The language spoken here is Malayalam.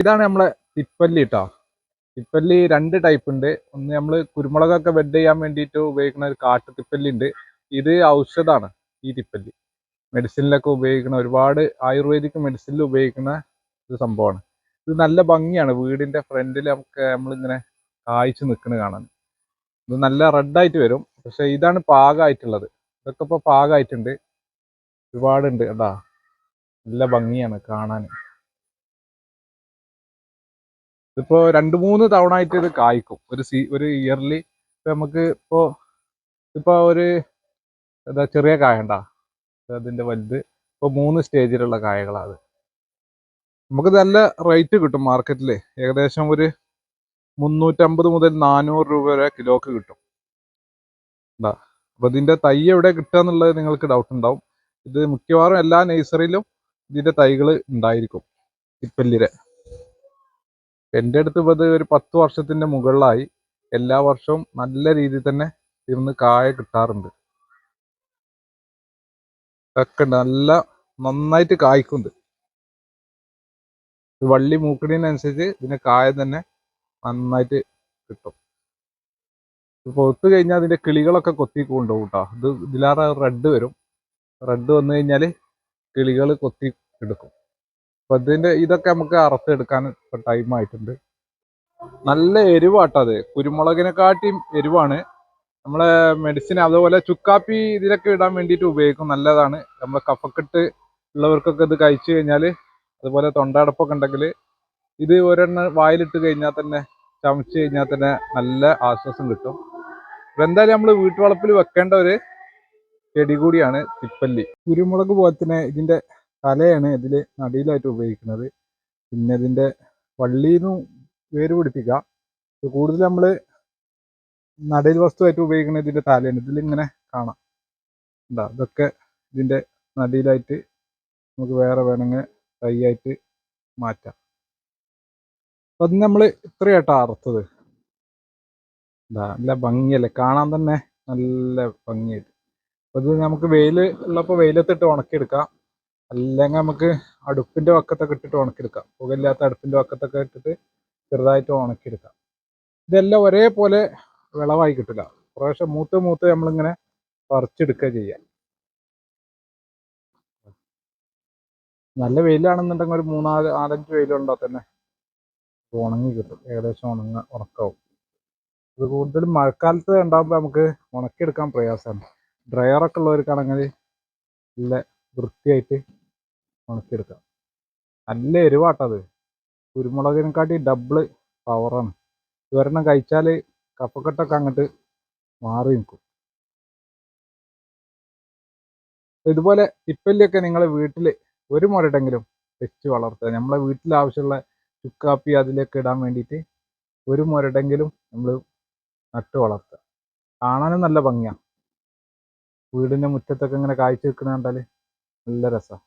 ഇതാണ് നമ്മളെ തിപ്പല്ലി കേട്ടോ തിപ്പല്ലി രണ്ട് ടൈപ്പ് ഉണ്ട്. ഒന്ന് നമ്മൾ കുരുമുളകൊക്കെ ബെഡ് ചെയ്യാൻ വേണ്ടിയിട്ട് ഉപയോഗിക്കുന്ന ഒരു കാട്ടു തിപ്പല്ലി ഉണ്ട്. ഇത് ഔഷധമാണ് ഈ തിപ്പല്ലി. മെഡിസിനിലൊക്കെ ഉപയോഗിക്കുന്ന ഒരുപാട് ആയുർവേദിക് മെഡിസിനിൽ ഉപയോഗിക്കുന്ന ഒരു സംഭവമാണ്. ഇത് നല്ല ഭംഗിയാണ്. വീടിന്റെ ഫ്രണ്ടിൽ നമുക്ക് നമ്മളിങ്ങനെ കായ്ച്ചു നിൽക്കുന്നത് കാണാൻ. ഇത് നല്ല റെഡായിട്ട് വരും. പക്ഷേ ഇതാണ് പാകമായിട്ടുള്ളത് ഇതൊക്കെ ഇപ്പോൾ പാകമായിട്ടുണ്ട് ഒരുപാടുണ്ട്. കേട്ടാ നല്ല ഭംഗിയാണ് കാണാൻ. ഇതിപ്പോ രണ്ട് മൂന്ന് തവണ ആയിട്ട് ഇത് കായ്ക്കും. ഒരു സീ ഒരു ഇയർലി ഇപ്പൊ നമുക്ക് ഇപ്പോ ഇപ്പൊ ഒരു എന്താ ചെറിയ കായ അതിന്റെ വലുത്. ഇപ്പൊ മൂന്ന് സ്റ്റേജിലുള്ള കായകളാണ് അത്. നമുക്ക് നല്ല റേറ്റ് കിട്ടും മാർക്കറ്റിൽ ഏകദേശം ഒരു മുന്നൂറ്റമ്പത് മുതൽ നാനൂറ് രൂപ വരെ കിലോക്ക് കിട്ടും. ഉണ്ടാ അപ്പൊ ഇതിന്റെ തൈ എവിടെ കിട്ടുക എന്നുള്ളത് നിങ്ങൾക്ക് ഡൗട്ട് ഉണ്ടാവും. ഇത് മിക്കവാറും എല്ലാ നഴ്സറിയിലും ഇതിന്റെ തൈകൾ ഉണ്ടായിരിക്കും. തിപ്പല്ലിരെ എന്റെ അടുത്ത് ഇപ്പോൾ ഒരു പത്ത് വർഷത്തിന്റെ മുകളിലായി. എല്ലാ വർഷവും നല്ല രീതിയിൽ തന്നെ ഇരുന്ന് കായ കിട്ടാറുണ്ട്. ഒക്കെ നല്ല നന്നായിട്ട് കായ്ക്കുന്നുണ്ട് വള്ളി മൂക്കണതിനനുസരിച്ച് ഇതിന്റെ കായ തന്നെ നന്നായിട്ട് കിട്ടും. പൊത്ത് കഴിഞ്ഞാൽ അതിന്റെ കിളികളൊക്കെ കൊത്തി കൊണ്ടുപോകും കേട്ടോ. ഇത് ഇതിലാറെ റെഡ് വരും. റെഡ് വന്നു കഴിഞ്ഞാൽ കിളികൾ കൊത്തി എടുക്കും. അപ്പൊ ഇതിന്റെ ഇതൊക്കെ നമുക്ക് അറുത്തെടുക്കാൻ ഇപ്പൊ ടൈം ആയിട്ടുണ്ട്. നല്ല എരിവാട്ടോ അത്. കുരുമുളകിനെക്കാട്ടിയും എരിവാണ്. നമ്മളെ മെഡിസിൻ അതുപോലെ ചുക്കാപ്പി ഇതിലൊക്കെ ഇടാൻ വേണ്ടിയിട്ട് ഉപയോഗിക്കും. നല്ലതാണ്. നമ്മളെ കഫക്കെട്ട് ഉള്ളവർക്കൊക്കെ ഇത് കഴിച്ചു കഴിഞ്ഞാൽ അതുപോലെ തൊണ്ടടപ്പൊക്കെ ഉണ്ടെങ്കിൽ ഇത് ഒരെണ്ണം വായിലിട്ട് കഴിഞ്ഞാൽ തന്നെ ചമച്ച് കഴിഞ്ഞാൽ തന്നെ നല്ല ആശ്വാസം കിട്ടും. അപ്പം എന്തായാലും നമ്മൾ വീട്ടുവളപ്പിൽ വെക്കേണ്ട ഒരു ചെടി കൂടിയാണ് തിപ്പല്ലി. കുരുമുളക് പോലെ തന്നെ ഇതിന്റെ തലയാണ് ഇതിൽ നടിയിലായിട്ട് ഉപയോഗിക്കുന്നത്. പിന്നെ ഇതിന്റെ വള്ളിയിൽ നിന്നും വേര് പിടിപ്പിക്കാം കൂടുതൽ നമ്മൾ നടയിൽ വസ്തുവായിട്ട് ഉപയോഗിക്കുന്ന ഇതിന്റെ തലയാണ്. ഇതിലിങ്ങനെ കാണാം. എന്താ ഇതൊക്കെ ഇതിന്റെ നടിയിലായിട്ട് നമുക്ക് വേറെ വേണമെങ്കിൽ തൈയായിട്ട് മാറ്റാം. അപ്പം അത് നമ്മൾ ഇത്രയായിട്ടാണ് അറുത്തത്. എന്താ നല്ല ഭംഗിയല്ലേ? കാണാൻ തന്നെ നല്ല ഭംഗിയായിട്ട്. അപ്പം ഇത് നമുക്ക് വെയിൽ ഉള്ളപ്പോൾ വെയിലത്തിട്ട് ഉണക്കിയെടുക്കാം. അല്ലെങ്കിൽ നമുക്ക് അടുപ്പിന്റെ വക്കത്തൊക്കെ ഇട്ടിട്ട് ഉണക്കിയെടുക്കാം. പുകയില്ലാത്ത അടുപ്പിന്റെ വക്കത്തൊക്കെ ഇട്ടിട്ട് ചെറുതായിട്ട് ഉണക്കിയെടുക്കാം. ഇതെല്ലാം ഒരേപോലെ വിളവായി കിട്ടില്ല. പ്രാവശ്യം മൂത്ത് മൂത്ത് നമ്മളിങ്ങനെ പറിച്ചെടുക്കുക ചെയ്യാം. നല്ല വെയിലാണെന്നുണ്ടെങ്കിൽ ഒരു മൂന്നാൽ നാലഞ്ച് വെയിലുണ്ടോ തന്നെ. ഉണങ്ങി കിട്ടും. ഏകദേശം ഉണങ്ങ ഉണക്കാവും. അത് കൂടുതലും മഴക്കാലത്ത് ഉണ്ടാകുമ്പോൾ നമുക്ക് ഉണക്കിയെടുക്കാൻ പ്രയാസമാണ്. ഡ്രയറൊക്കെ ഉള്ളവർക്കാണെങ്കിൽ നല്ല വൃത്തിയായിട്ട് ഉണക്കിയെടുക്കാം നല്ല എരിവാട്ടത് കുരുമുളകിനെക്കാട്ടി ഡബിൾ പവറാണ് ഇതൊരെണ്ണം കഴിച്ചാൽ കഫക്കെട്ടൊക്കെ അങ്ങോട്ട് മാറി നിൽക്കും. ഇതുപോലെ തിപ്പല്ലിയൊക്കെ നിങ്ങൾ വീട്ടിൽ ഒരു മുരടെങ്കിലും വെച്ച് വളർത്തുക. നമ്മളെ വീട്ടിൽ ആവശ്യമുള്ള ചുക്കാപ്പി അതിലേക്ക് ഇടാൻ വേണ്ടിയിട്ട് ഒരു മുരടെങ്കിലും നമ്മൾ നട്ട് വളർത്തുക. കാണാനും നല്ല ഭംഗിയാണ് വീടിന്റെ മുറ്റത്തൊക്കെ ഇങ്ങനെ കാഴ്ച വെക്കണ കണ്ടാൽ നല്ല രസമാണ്